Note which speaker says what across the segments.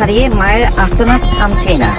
Speaker 1: দাঁড়িয়ে মায়ের আর্তনাদ থামছেই না।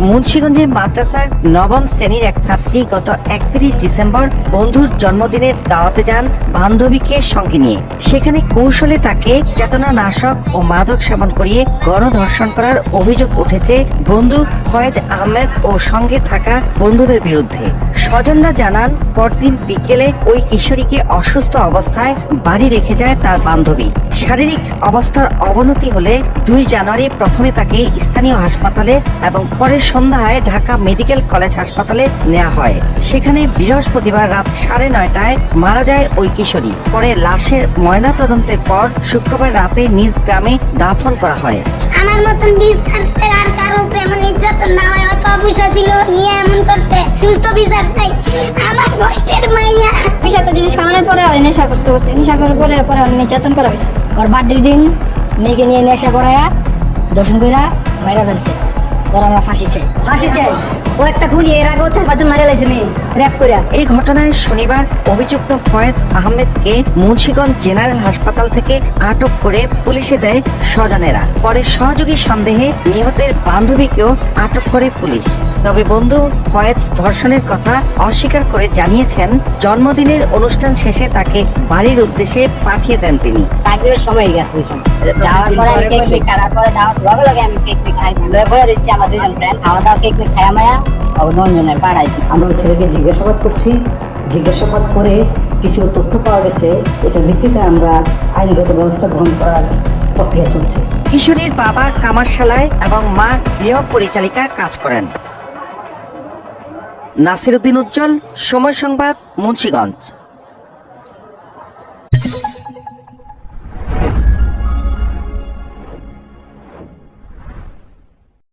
Speaker 1: মুন্সিগঞ্জে মাদ্রাসার নবম শ্রেণির এক ছাত্রী গত একত্রিশ ডিসেম্বর বন্ধুর জন্মদিনের দাওয়াতে যান বান্ধবীকে সঙ্গে নিয়ে। সেখানে কৌশলে তাকে চেতনা নাশক ও মাদক সেবন করিয়ে গণধর্ষণ করার অভিযোগ উঠেছে বন্ধু ফয়েজ আহমেদ ও সঙ্গে থাকা বন্ধুদের বিরুদ্ধে। স্বজনরা জানান, পরদিন বিকেলে ওই কিশোরীকে অসুস্থ অবস্থায় বাড়ি রেখে যায় তার বান্ধবী। শারীরিক অবস্থার অবনতি হলে দুই জানুয়ারি প্রথমে তাকে স্থানীয় হাসপাতালে এবং পরে সন্ধ্যায় ঢাকা মেডিকেল কলেজ হাসপাতালে নেওয়া হয়। সেখানে বৃহস্পতিবার রাত সাড়ে নয়টায় মারা যায় ওই কিশোরী। পরে লাশের ময়নাতদন্তের পর শুক্রবার রাতে নিজ গ্রামে দাফন করা হয়।
Speaker 2: আমার মতন বিচার আর কারও উপরে এমন নির্যাতন না হয় অত অবসা ছিল নিয়ে এমন করছে সুস্থ বিচার চাই। আমার কষ্টের মাইয়া।
Speaker 3: বিষাক্ত জিনিস খাওয়ানোর পরে ওর নেশা করতে বসে নেশা করার পরে পরে ওর নির্যাতন করা হয়েছে। ওর বার্থডের দিন মেয়েকে নিয়ে নেশা করায়া দর্শন কইরা মাইরা ফেলছে।
Speaker 4: এর আগেও চার পাঁচজন মারা র্যাপ করে
Speaker 1: এই ঘটনায় শনিবার অভিযুক্ত ফয়েজ আহমেদকে মুন্সিগঞ্জ জেনারেল হাসপাতাল থেকে আটক করে পুলিশে দেয় স্বজনেরা। পরে সহযোগী সন্দেহে নিহতের বান্ধবীকেও আটক করে পুলিশ। তবে বন্ধু ফয়েজ ধর্ষণের কথা অস্বীকার করে জানিয়েছেন জন্মদিনের অনুষ্ঠান শেষে তাকে বাড়ির উদ্দেশ্যে পাঠিয়ে দেন তিনি।
Speaker 5: তাকবিরের সময় গেছে যাওয়ার পরে আমি কেক মেক কাটার পরে যাওয়ার লগে লগে আমি কেক মেক খাই। লয়ে বয়ে রয়েছি আমার দুজন ফ্রেন্ড খাওয়া দাওয়া কেক মেক খাইয়া মায়া ও দুজনে
Speaker 4: আমরা ছেলেকে জিজ্ঞাসাবাদ করছি। জিজ্ঞাসাবাদ করে কিছু তথ্য পাওয়া গেছে। এটার ভিত্তিতে আমরা আইনগত ব্যবস্থা গ্রহণ করার প্রক্রিয়া চলছে।
Speaker 1: কিশোরীর বাবা কামারশালায় এবং মা গৃহ পরিচালিকা কাজ করেন। নাসিরুদ্দিন উজ্জ্বল সময় সংবাদ মুন্সিগঞ্জ।